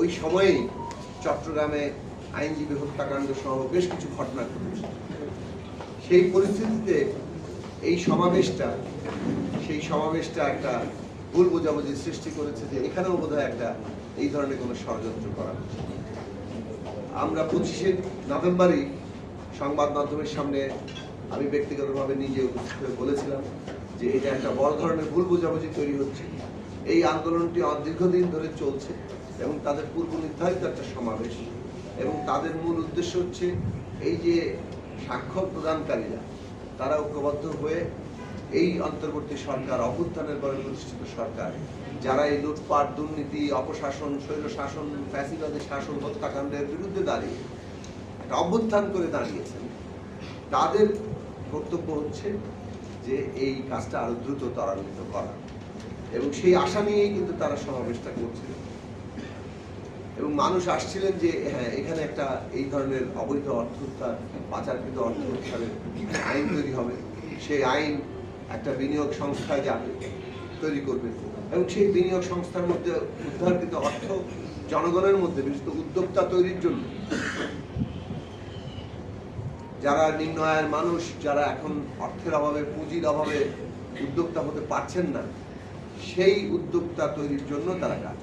ওই সময়েই চট্টগ্রামে আইনজীবী হত্যাকাণ্ড সহ বেশ কিছু ঘটনা ঘটেছে। সেই পরিস্থিতিতে এই সমাবেশটা, সেই সমাবেশটা একটা ভুল বোঝাবুঝি সৃষ্টি করেছে যে এখানেও বোধহয় একটা এই ধরনের কোনো ষড়যন্ত্র করা আমরা পঁচিশে নভেম্বরই সংবাদ মাধ্যমের সামনে আমি ব্যক্তিগতভাবে নিজে উপস্থিত হয়ে বলেছিলাম যে এটা একটা বড় ধরনের ভুল বোঝাবুঝি তৈরি হচ্ছে। এই আন্দোলনটি দীর্ঘদিন ধরে চলছে। এবং তাদের পূর্ব নির্ধারিত একটা সমাবেশ। এবং তাদের মূল উদ্দেশ্য হচ্ছে এই যে স্বাক্ষর প্রদানকারীরা, তারা ঐক্যবদ্ধ হয়ে এই অন্তর্বর্তী সরকার, অভ্যুত্থানের পরে প্রতিষ্ঠিত সরকার, যারা এই লুটপাট, দুর্নীতি, অপশাসন স্বৈর শাসন ফ্যাসিবাদী শাসন, হত্যাকাণ্ডের বিরুদ্ধে দাঁড়িয়ে একটা অভ্যুত্থান করে দাঁড়িয়েছেন, তাদের কর্তব্য হচ্ছে যে এই কাজটা আরও দ্রুত ত্বরান্বিত করা। এবং সেই আশা নিয়েই কিন্তু তারা সমাবেশটা করছিলেন এবং মানুষ আসছিলেন যে হ্যাঁ এখানে একটা এই ধরনের অবৈধ অর্থ উদ্ধার, পাচারকৃত অর্থ উদ্ধারের আইন তৈরি হবে সেই আইন একটা বিনিয়োগ সংস্থায় যাবে তৈরি করবে এবং সেই বিনিয়োগ সংস্থার মধ্যে উদ্ধারকৃত অর্থ জনগণের মধ্যে, বিশেষত উদ্যোক্তা তৈরির জন্য যারা নিম্ন আয়ের মানুষ, যারা এখন অর্থের অভাবে, পুঁজির অভাবে উদ্যোক্তা হতে পারছেন না, সেই উদ্যোক্তা তৈরির জন্য তারা কাজ।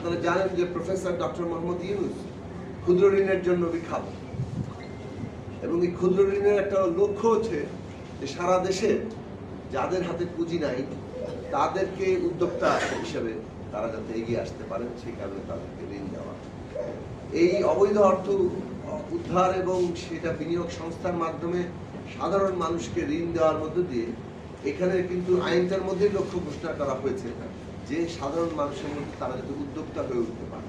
আপনারা জানেন যে প্রফেসর ডক্টর মোহাম্মদ ইউনুস ক্ষুদ্র ঋণের জন্য বিখ্যাত। এবং এই ক্ষুদ্র ঋণের একটা লক্ষ্য হচ্ছে যে সারা দেশে যাদের হাতে পুঁজি নাই, তাদেরকে উদ্যোক্তা হিসেবে তারা যাতে এগিয়ে আসতে পারেন, সেই কারণে তাদেরকে ঋণ দেওয়া। এই অবৈধ অর্থ উদ্ধার এবং সেটা বিনিয়োগ সংস্থার মাধ্যমে সাধারণ মানুষকে ঋণ দেওয়ার মধ্য দিয়ে এখানে কিন্তু আইনটার মধ্যেই লক্ষ্য ঘোষণা করা হয়েছে। যে সাধারণ মানুষের মধ্যে তারা যাতে উদ্যোক্তা হয়ে উঠতে পারে।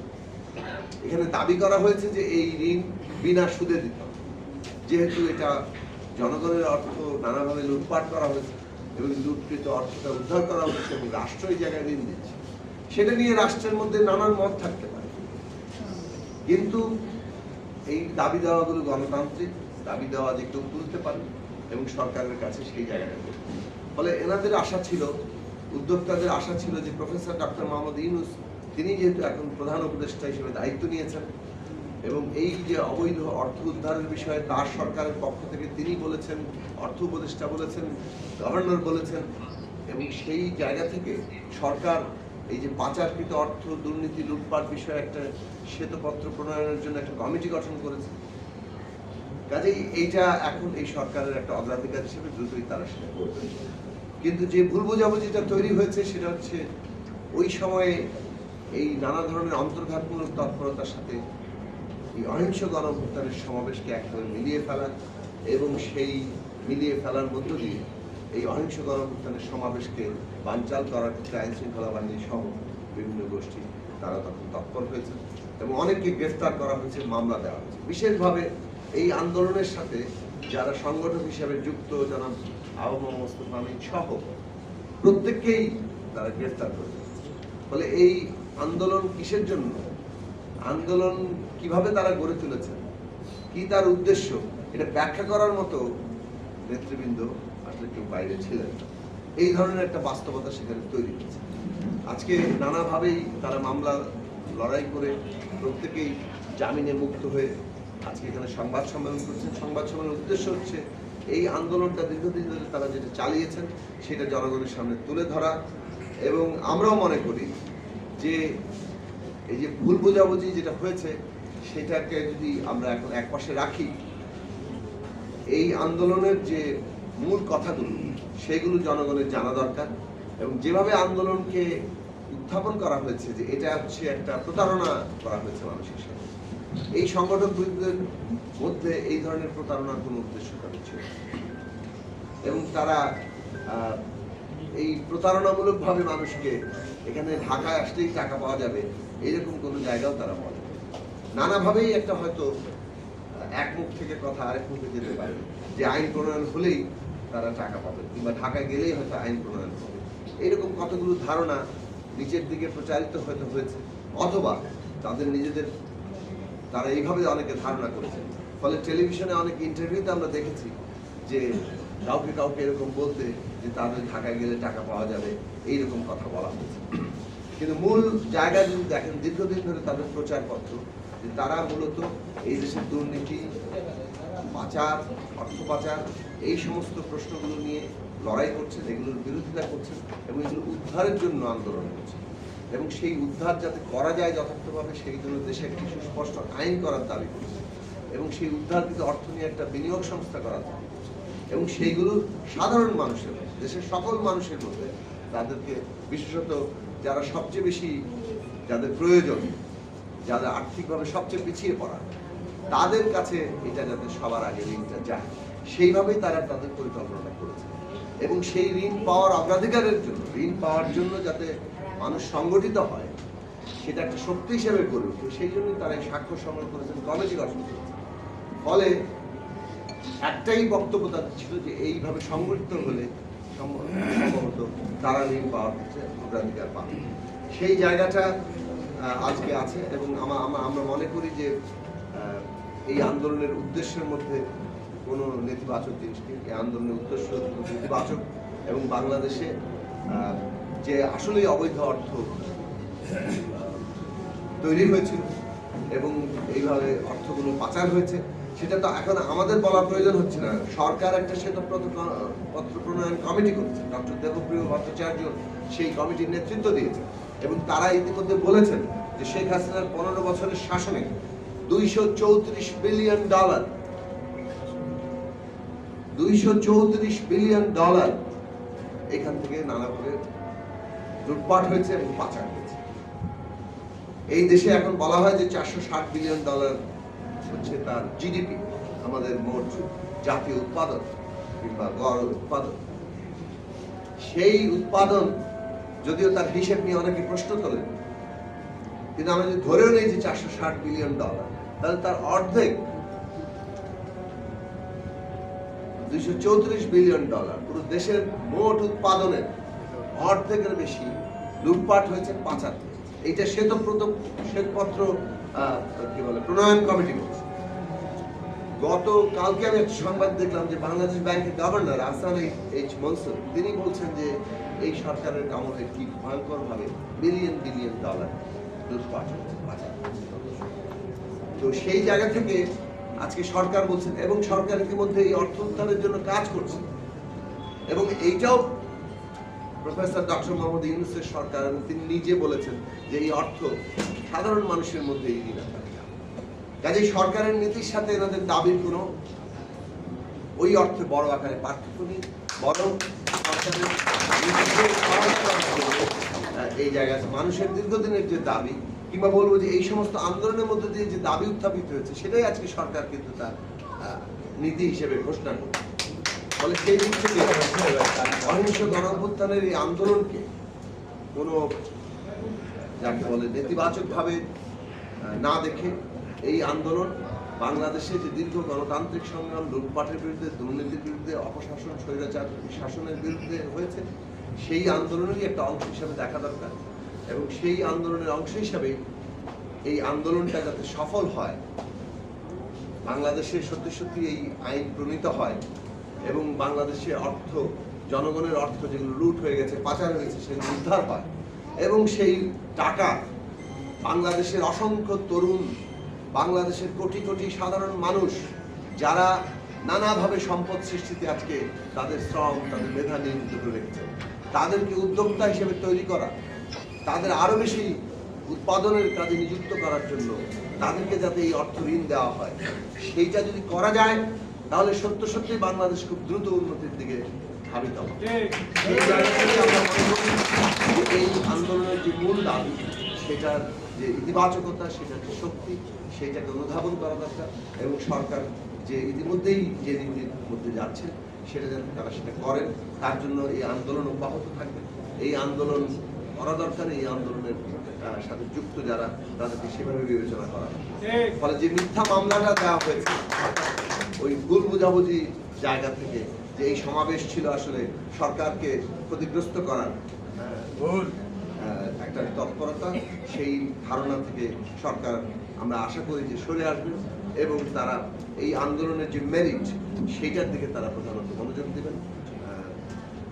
এখানে দাবি করা হয়েছে যে এই ঋণ বিনা সুদে দিতে যেহেতু এটা জনগণের অর্থ নানাভাবে লুটপাট করা হয়েছে এবং লুটকৃত অর্থটা উদ্ধার করা হচ্ছে এবং রাষ্ট্র এই জায়গায় ঋণ দিচ্ছে। সেটা নিয়ে রাষ্ট্রের মধ্যে নানান মত থাকতে পারে। কিন্তু এই দাবি দেওয়াগুলো গণতান্ত্রিক, দাবি দেওয়া যে কেউ তুলতে পারে এবং সরকারের কাছে সেই জায়গাটা ফলে এনাদের আশা ছিল উদ্যোক্তাদের আশা ছিল যে প্রফেসর ডক্টর মোহাম্মদ ইউনুস, তিনি যেহেতু এখন প্রধান উপদেষ্টা হিসেবে দায়িত্ব নিয়েছেন এবং এই যে অবৈধ অর্থ উদ্ধারের বিষয়ে তার সরকারের পক্ষ থেকে তিনি বলেছেন, অর্থ উপদেষ্টা বলেছেন, গভর্নর বলেছেন এবং সেই জায়গা থেকে সরকার এই যে পাচারকৃত অর্থ, দুর্নীতি, লুটপাট বিষয়ে একটা শ্বেতপত্র প্রণয়নের জন্য একটা কমিটি গঠন করেছে। কাজেই এইটা এখন এই সরকারের একটা অগ্রাধিকার হিসেবে দ্রুতই তারা সেটা করবে। কিন্তু যে ভুল বোঝাবুঝিটা তৈরি হয়েছে সেটা হচ্ছে ওই সময়ে এই নানা ধরনের অন্তর্ঘাতমূলক তৎপরতার সাথে এই অহিংস গণভুত্থানের সমাবেশকে একেবারে মিলিয়ে ফেলা এবং সেই মিলিয়ে ফেলার মধ্য দিয়ে এই অহিংস গণভুত্থানের সমাবেশকে বানচাল করার ক্ষেত্রে আইন শৃঙ্খলা বাহিনী সহ বিভিন্ন গোষ্ঠী, তারা তখন তৎপর হয়েছে এবং অনেককে গ্রেফতার করা হয়েছে, মামলা দেওয়া হয়েছে। বিশেষভাবে এই আন্দোলনের সাথে যারা সংগঠক হিসেবে যুক্ত জনাব মোহাম্মদ মোস্তফা আমিন সহ প্রত্যেককেই তারা গ্রেফতার করেছে ফলে এই আন্দোলন কিসের জন্য? আন্দোলন কীভাবে তারা গড়ে তুলেছেন কি তার উদ্দেশ্য? এটা ব্যাখ্যা করার মতো নেতৃবৃন্দ আসলে কেউ বাইরে ছিলেন। এই ধরনের একটা বাস্তবতা সেখানে তৈরি হয়েছে। আজকে নানাভাবেই তারা মামলা লড়াই করে প্রত্যেকেই জামিনে মুক্ত হয়ে আজকে এখানে সংবাদ সম্মেলন করছেন। সংবাদ সম্মেলনের উদ্দেশ্য হচ্ছে এই আন্দোলনটা দীর্ঘদিন ধরে তারা যেটা চালিয়েছেন, সেটা জনগণের সামনে তুলে ধরা এবং আমরাও মনে করি যে এই যে ভুল বোঝাবুঝি যেটা হয়েছে, সেটাকে যদি আমরা এখন একপাশে রাখি, এই আন্দোলনের যে মূল কথাগুলো, সেগুলো জনগণের জানা দরকার এবং যেভাবে আন্দোলনকে উত্থাপন করা হয়েছে যে এটা হচ্ছে একটা প্রতারণা করা হয়েছে মানুষের সাথে এই সংগঠকগুলিদের মধ্যে এই ধরনের প্রতারণার কোনো উদ্দেশ্য তাদের ছিল। এবং তারা এই প্রতারণামূলকভাবে মানুষকে এখানে ঢাকায় আসলেই টাকা পাওয়া যাবে এরকম কোনো জায়গাও তারা বলে নানাভাবেই একটা হয়তো এক মুখ থেকে কথা আরেক মুখে যেতে পারে, যে আইন প্রণয়ন হলেই তারা টাকা পাবে, কিংবা ঢাকায় গেলেই হয়তো আইন প্রণয়ন হবে এরকম কতগুলো ধারণা নিচের দিকে প্রচারিত হয়তো হয়েছে, অথবা তাদের নিজেদের তারা এইভাবে অনেকে ধারণা করেছে ফলে টেলিভিশনে অনেক ইন্টারভিউতে আমরা দেখেছি যে কাউকে কাউকে এরকম বলতে যে তাদের ঢাকায় গেলে টাকা পাওয়া যাবে, এইরকম কথা বলা হয়েছে। কিন্তু মূল জায়গা যদি দেখেন, দীর্ঘদিন ধরে তাদের প্রচারপত্র, যে তারা মূলত এই দেশের দুর্নীতি, পাচার অর্থ পাচার এই সমস্ত প্রশ্নগুলো নিয়ে লড়াই করছেন, এগুলোর বিরোধিতা করছেন এবং এগুলো উদ্ধারের জন্য আন্দোলন করছেন। এবং সেই উদ্ধার যাতে করা যায় যথার্থভাবে, সেই জন্য দেশে একটি সুস্পষ্ট আইন করার দাবি করছে এবং সেই উদ্ধার উদ্ধারকৃত অর্থ নিয়ে একটা বিনিয়োগ সংস্থা করার দাবি এবং সেইগুলো সাধারণ মানুষের দেশের সকল মানুষের মধ্যে তাদেরকে বিশেষত যারা সবচেয়ে বেশি যাদের প্রয়োজন, যাদের আর্থিকভাবে সবচেয়ে পিছিয়ে পড়া, তাদের কাছে এটা যাতে সবার আগে ঋণটা যায়। সেইভাবেই তারা তাদের পরিকল্পনাটা করেছে। এবং সেই ঋণ পাওয়ার অগ্রাধিকারের জন্য, ঋণ পাওয়ার জন্য যাতে মানুষ সংগঠিত হয়, সেটা একটা শক্তি হিসেবে গড়ে ওঠে, সেই জন্যই তারা এই স্বাক্ষর সংগ্রহ করেছেন কমিটি গঠন করেছেন ফলে একটাই বক্তব্য তাদের ছিল যে এইভাবে সংগঠিত হলে সম্ভ- সম্ভবত তারা ঋণ পাওয়ার ক্ষেত্রে অগ্রাধিকার পাবে। সেই জায়গাটা আজকে আছে এবং আমা- আমা- আমরা মনে করি যে এই আন্দোলনের উদ্দেশ্যের মধ্যে কোনো নেতিবাচক জিনিস নেই। এই আন্দোলনের উদ্দেশ্য নেতিবাচক এবং বাংলাদেশে যে আসলেই অবৈধ অর্থ তৈরি হয়েছিল এবং এইভাবে অর্থগুলো পাচার হয়েছে, সেটা তো এখন আমাদের বলার প্রয়োজন হচ্ছে না। সরকার একটা শ্বেতপত্র, পত্র প্রণয়ন কমিটি করেছে, ডক্টর দেবপ্রিয় ভট্টাচার্য সেই কমিটির নেতৃত্ব দিয়েছে এবং তারা ইতিমধ্যে বলেছেন যে শেখ হাসিনার পনেরো বছরের শাসনে দুইশো চৌত্রিশ বিলিয়ন ডলার, দুইশো চৌত্রিশ বিলিয়ন ডলার এখান থেকে নানাভাবে লুটপাট হয়েছে এবং পাচার হয়েছে। এই দেশে এখন বলা হয় যে চারশো ষাট বিলিয়ন ডলার হচ্ছে তার জিডিপি, আমাদের মোট জাতীয় উৎপাদন কিংবা গড় উৎপাদন। সেই উৎপাদন যদিও তার হিসেব নিয়ে অনেকে প্রশ্ন তোলেন, কিন্তু আমরা যদি ধরেও নেই যে চারশো ষাট বিলিয়ন ডলার, তাহলে তার অর্ধেক দুইশো চৌত্রিশ বিলিয়ন ডলার পুরো দেশের মোট উৎপাদনের অর্ধেকের বেশি লুটপাট হয়েছে পাচার। এইটা শ্বেতপ্রত শ্বেতপত্র কি বলে, প্রণয়ন কমিটি করছে গত কালকে আমি একটা সংবাদ দেখলাম যে বাংলাদেশ ব্যাংকের গভর্নর আহসান এইচ মনসুর, তিনি বলছেন যে এই সরকারের আমলে কি ভয়ঙ্কর ভাবে বিলিয়ন বিলিয়ন ডলার লুটপাট তো সেই জায়গা থেকে আজকে সরকার বলছেন এবং সরকার ইতিমধ্যে এই অর্থ উদ্ধারের জন্য কাজ করছে। এবং এইটাও প্রফেসর ডক্টর মোহাম্মদ ইউনুসের সরকার, এবং তিনি নিজে বলেছেন যে এই অর্থ সাধারণ মানুষের মধ্যে এই দিন কাজেই সরকারের নীতির সাথে এনাদের দাবির কোনো ওই অর্থে বড় আকারে পার্থক্য নেই, বরং এই জায়গায় মানুষের দীর্ঘদিনের যে দাবি, কিংবা বলব যে এই সমস্ত আন্দোলনের মধ্যে দিয়ে যে দাবি উত্থাপিত হয়েছে, সেটাই আজকে সরকার কিন্তু তার নীতি হিসেবে ঘোষণা করছে। ফলে সেই দিক থেকে অহিংস গণঅভ্যুত্থানের এই আন্দোলনকে কোনো, যাকে বলে নেতিবাচক ভাবে না দেখে এই আন্দোলন বাংলাদেশে যে দীর্ঘ গণতান্ত্রিক সংগ্রাম, লুটপাটের বিরুদ্ধে, দুর্নীতির বিরুদ্ধে, অপশাসন, স্বৈরাচার শাসনের বিরুদ্ধে হয়েছে, সেই আন্দোলনেরই একটা অংশ হিসাবে দেখা দরকার। এবং সেই আন্দোলনের অংশ হিসাবে এই আন্দোলনটা যাতে সফল হয়, বাংলাদেশে সত্যি সত্যি এই আইন প্রণীত হয় এবং বাংলাদেশে অর্থ, জনগণের অর্থ যেগুলো লুট হয়ে গেছে, পাচার হয়েছে সেগুলো উদ্ধার হয়। এবং সেই টাকা বাংলাদেশের অসংখ্য তরুণ, বাংলাদেশের কোটি কোটি সাধারণ মানুষ, যারা নানাভাবে সম্পদ সৃষ্টিতে আজকে তাদের শ্রম, তাদের মেধা নিয়োজিত করে রেখেছেন তাদেরকে উদ্যোক্তা হিসেবে তৈরি করা, তাদের আরও বেশি উৎপাদনের কাজে নিযুক্ত করার জন্য তাদেরকে যাতে এই অর্থ ঋণ দেওয়া হয়, সেইটা যদি করা যায় তাহলে সত্য সত্যি বাংলাদেশ খুব দ্রুত উন্নতির দিকে ধাবিত হবে। এই আন্দোলনের যে মূল দাবি সেটার যে ইতিবাচকতা সেটার যে শক্তি সেইটাকে অনুধাবন করা দরকার এবং সরকার যে ইতিমধ্যেই যে নীতির মধ্যে যাচ্ছে সেটা যাতে তারা সেটা করেন তার জন্য এই আন্দোলন অব্যাহত থাকবে। এই আন্দোলন করা দরকার এই আন্দোলনের সাথে যুক্ত যারা তাদেরকে সেভাবে বিবেচনা করা ফলে যে মিথ্যা মামলাটা দেওয়া হয়েছে ওই ভুল বোঝাবুঝি জায়গা থেকে যে এই সমাবেশ ছিল আসলে সরকারকে ক্ষতিগ্রস্ত করার আহ, একটা তৎপরতা সেই ধারণা থেকে সরকার আমরা আশা করি যে সরে আসবে এবং তারা এই আন্দোলনের যে মেরিট সেইটার দিকে তারা প্রধানত মনোযোগ দেবেন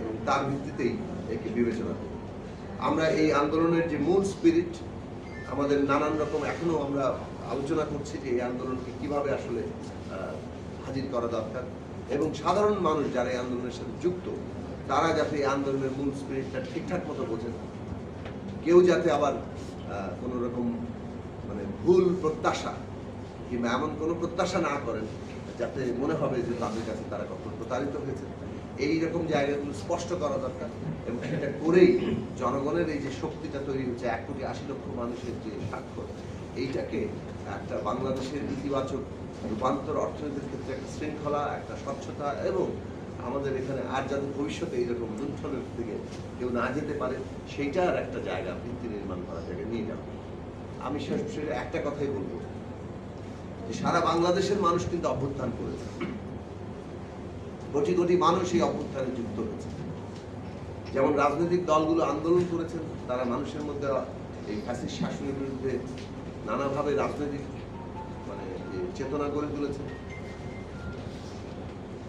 এবং তার ভিত্তিতেই একে বিবেচনা করবেন। আমরা এই আন্দোলনের যে মূল স্পিরিট আমাদের নানান রকম এখনও আমরা আলোচনা করছি যে এই আন্দোলনকে কীভাবে আসলে হাজির করা দরকার। এবং সাধারণ মানুষ যারা এই আন্দোলনের সাথে যুক্ত, তারা যাতে এই আন্দোলনের মূল স্পিরিটটা ঠিকঠাক মতো বোঝেন কেউ যাতে আবার কোনো রকম মানে ভুল প্রত্যাশা কিংবা এমন কোনো প্রত্যাশা না করেন, যাতে মনে হবে যে তাদের কাছে তারা কখনো প্রতারিত হয়েছে। এই রকম জায়গাগুলো স্পষ্ট করা দরকার এবং সেটা করেই জনগণের এই যে শক্তিটা তৈরি হচ্ছে, এক কোটি আশি লক্ষ মানুষের যে স্বাক্ষর এইটাকে একটা বাংলাদেশের ইতিবাচক রূপান্তর অর্থনীতির ক্ষেত্রে একটা শৃঙ্খলা, একটা স্বচ্ছতা এবং আমাদের এখানে আর যাতে ভবিষ্যতে এইরকম লুণ্ঠনের দিকে কেউ না যেতে পারে, সেইটার একটা জায়গা ভিত্তি নির্মাণ করা জায়গায় নিয়ে যাওয়া আমি শেষে একটা কথাই বলব, যে সারা বাংলাদেশের মানুষ কিন্তু অভ্যুত্থান করেছে। কোটি কোটি মানুষ এই অভ্যুত্থানে যুক্ত হয়েছে। যেমন রাজনৈতিক দলগুলো আন্দোলন করেছেন, তারা মানুষের মধ্যে এই ফ্যাসিস্ট শাসনের বিরুদ্ধে নানাভাবে রাজনৈতিক চেতনা গড়ে তুলেছে।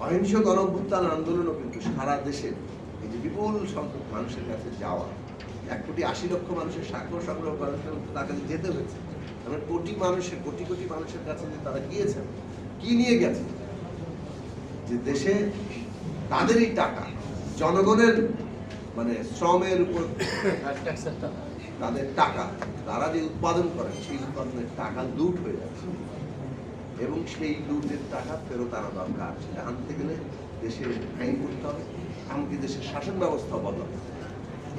অহিংস গণঅভ্যুত্থান আন্দোলনও কিন্তু সারা দেশের এই যে বিপুল সংখ্যক মানুষের কাছে যাওয়া, এক কোটি আশি লক্ষ মানুষের স্বাক্ষর সংগ্রহ করার জন্য তার যেতে হয়েছে। মানে কোটি মানুষের, কোটি কোটি মানুষের কাছে যে তারা গিয়েছেন, কি নিয়ে গেছে যে দেশে তাদেরই টাকা, জনগণের মানে শ্রমের উপর তাদের টাকা, তারা যে উৎপাদন করেন, সেই উৎপাদনের টাকা লুট হয়ে যাচ্ছে। এবং সেই লুটের টাকা ফেরত আনা দরকার। সেটা আনতে গেলে দেশের আইন করতে হবে, এমনকি দেশের শাসন ব্যবস্থা বদলাতে হবে।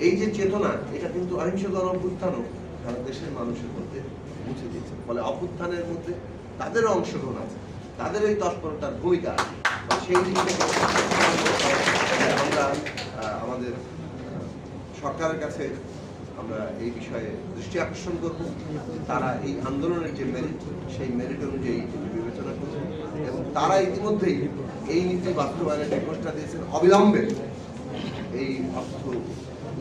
এই যে চেতনা, এটা কিন্তু অহিংস গণ অভ্যুত্থানও সারা দেশের মানুষের মধ্যে মুছে দিয়েছে। ফলে অভ্যুত্থানের মধ্যে তাদেরও অংশগ্রহণ আছে, তাদের এই তৎপরতার ভূমিকা আছে। সেই দিক থেকে আমরা আমাদের সরকারের কাছে আমরা এই বিষয়ে দৃষ্টি আকর্ষণ করব। তারা এই আন্দোলনের যে মেরিট সেই মেরিট অনুযায়ী বিবেচনা করবে এবং তারা ইতিমধ্যেই এই নীতি বাস্তবায়নের নির্দেশটা দিয়েছেন, অবিলম্বে এই অর্থ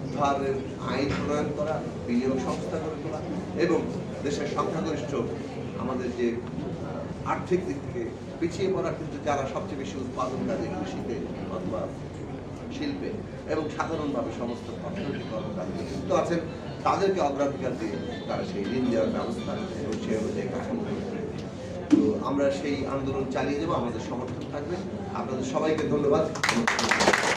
উদ্ধারের আইন প্রণয়ন করা, বিনিয়োগ সংস্থা করে তোলা এবং দেশের সংখ্যাগরিষ্ঠ আমাদের যে, আর্থিক দিক থেকে পিছিয়ে পড়া কিন্তু যারা সবচেয়ে বেশি উৎপাদন উৎপাদনকারী কৃষিতে অথবা শিল্পে এবং সাধারণভাবে সমস্ত অর্থনৈতিক কর্মকাণ্ডে যুক্ত আছেন। তাদেরকে অগ্রাধিকার দিয়ে তারা সেই ঋণ দেওয়ার ব্যবস্থা এবং সেই অনুযায়ী কাঠামো। তো আমরা সেই আন্দোলন চালিয়ে যাব আমাদের সমর্থন থাকবে। আপনাদের সবাইকে ধন্যবাদ।